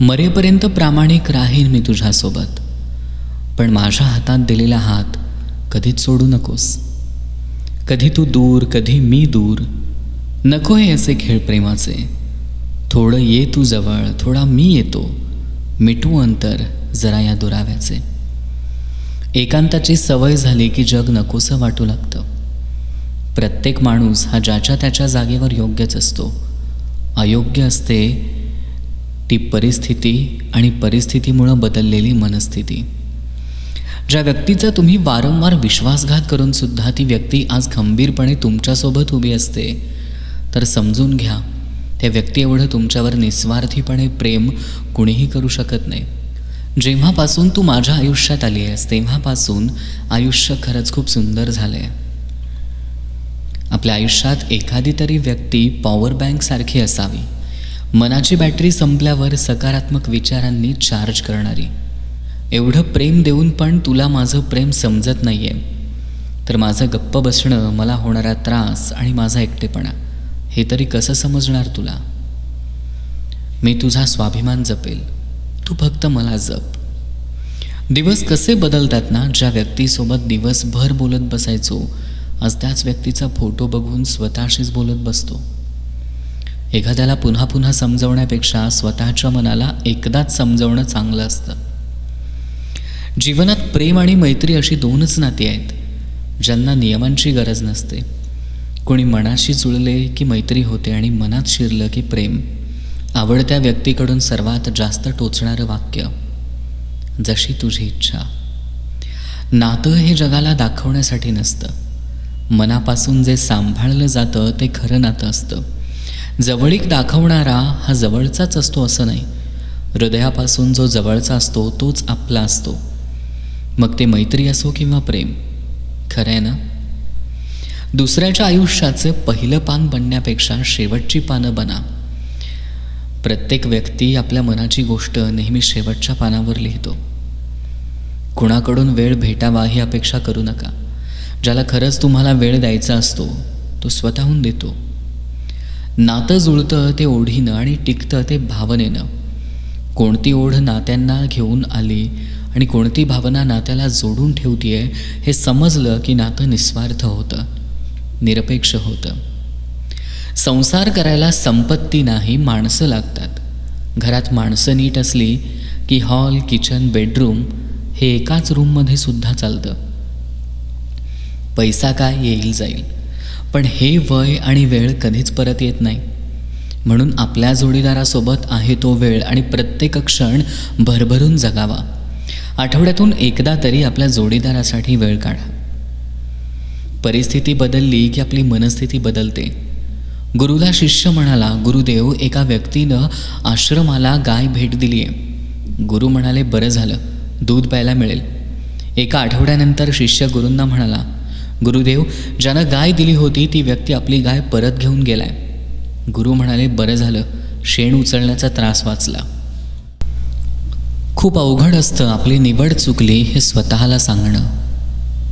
मरेपर्यंत प्रामाणिक राहीन मी तुझ्यासोबत. पण माझ्या हातात दिलेला हात कधीच सोडू नकोस. कधी तू दूर कधी मी दूर. नको हे असे खेळ प्रेमाचे. थोडं ये तू जवळ थोडा मी येतो. मिटवू अंतर जरा या दुराव्याचे. एकांताची सवय झाली की जग नकोसं वाटू लागतं. प्रत्येक माणूस हा ज्याच्या त्याच्या जागेवर योग्यच असतो. अयोग्य असते ती परिस्थिती आणि परिस्थितीमुळं बदललेली मनस्थिती. ज्या व्यक्तीचा तुम्ही वारंवार विश्वासघात करूनसुद्धा ती व्यक्ती आज खंबीरपणे तुमच्यासोबत उभी असते तर समजून घ्या त्या व्यक्ती एवढं तुमच्यावर निस्वार्थीपणे प्रेम कुणीही करू शकत नाही. जेव्हापासून तू माझ्या आयुष्यात आली आहेस तेव्हापासून आयुष्य खरंच खूप सुंदर झालं आहे आपल्या आयुष्यात एखादी तरी व्यक्ती पॉवर बँकसारखी असावी. मनाची बॅटरी संपल्यावर सकारात्मक विचारांनी चार्ज करणारी. एवढं प्रेम देऊन पण तुला माझं प्रेम समजत नाही आहे तर माझं गप्प बसणं मला होणारा त्रास आणि माझा एकटेपणा हे तरी कसं समजणार तुला? मी तुझा स्वाभिमान जपेल. तू फक्त मला जप. दिवस कसे बदलतात ना ज्या व्यक्तीसोबत दिवसभर बोलत बसायचो आज त्याच व्यक्तीचा फोटो बघून स्वतःशीच बोलत बसतो. एखाद्याला पुन्हा पुन्हा समजवण्यापेक्षा स्वतःच्या मनाला एकदाच समजवणं चांगलं असतं. जीवनात प्रेम आणि मैत्री अशी दोनच नाती आहेत ज्यांना नियमांची गरज नसते. कोणी मनाशी जुळले की मैत्री होते आणि मनात शिरलं की प्रेम. आवडत्या व्यक्तीकडून सर्वात जास्त टोचणारं वाक्य जशी तुझी इच्छा. नातं हे जगाला दाखवण्यासाठी नसतं. मनापासून जे सांभाळलं जातं ते खरं नातं असतं. जवळीक दाखवणारा हा जवळचाच असतो असं नाही. हृदयापासून जो जवळचा असतो तोच आपला असतो. मग ते मैत्री असो किंवा प्रेम खरं आहे ना? दुसऱ्याच्या आयुष्याचे पहिलं पान बनण्यापेक्षा शेवटची पानं बना. प्रत्येक व्यक्ती आपल्या मनाची गोष्ट नेहमी शेवटच्या पानावर लिहितो. कुणाकडून वेळ भेटावा ही अपेक्षा करू नका. ज्याला खरंच तुम्हाला वेळ द्यायचा असतो तो स्वतःहून देतो. नातं जुळतं ते ओढीनं आणि टिकतं ते भावनेनं. कोणती ओढ नात्यांना घेऊन आली आणि कोणती भावना नात्याला जोडून ठेवतीये हे समजलं की नातं निस्वार्थ होतं निरपेक्ष होतं. संसार करायला संपत्ती नाही माणसं लागतात. घरात माणसं नीट असली की हॉल किचन बेडरूम हे एकाच रूममध्ये सुद्धा चालतं. पैसा काय येईल जाईल. पण हे वय आणि वेळ कधीच परत येत नाही. म्हणून आपल्या जोडीदारासोबत आहे तो वेळ आणि प्रत्येक क्षण भरभरून जगावा. आठवड्यातून एकदा तरी आपल्या जोडीदारासाठी वेळ काढा. परिस्थिती बदलली की आपली मनस्थिती बदलते. गुरुला शिष्य म्हणाला गुरुदेव एका व्यक्तीनं आश्रमाला गाय भेट दिली आहे गुरु म्हणाले बरं झालं दूध प्यायला मिळेल. एका आठवड्यानंतर शिष्य गुरूंना म्हणाला गुरुदेव ज्यानं गाय दिली होती ती व्यक्ती आपली गाय परत घेऊन गेलाय. गुरु म्हणाले बरं झालं शेण उचलण्याचा त्रास वाचला. खूप अवघड असतं आपली निवड चुकली हे स्वतःला सांगणं.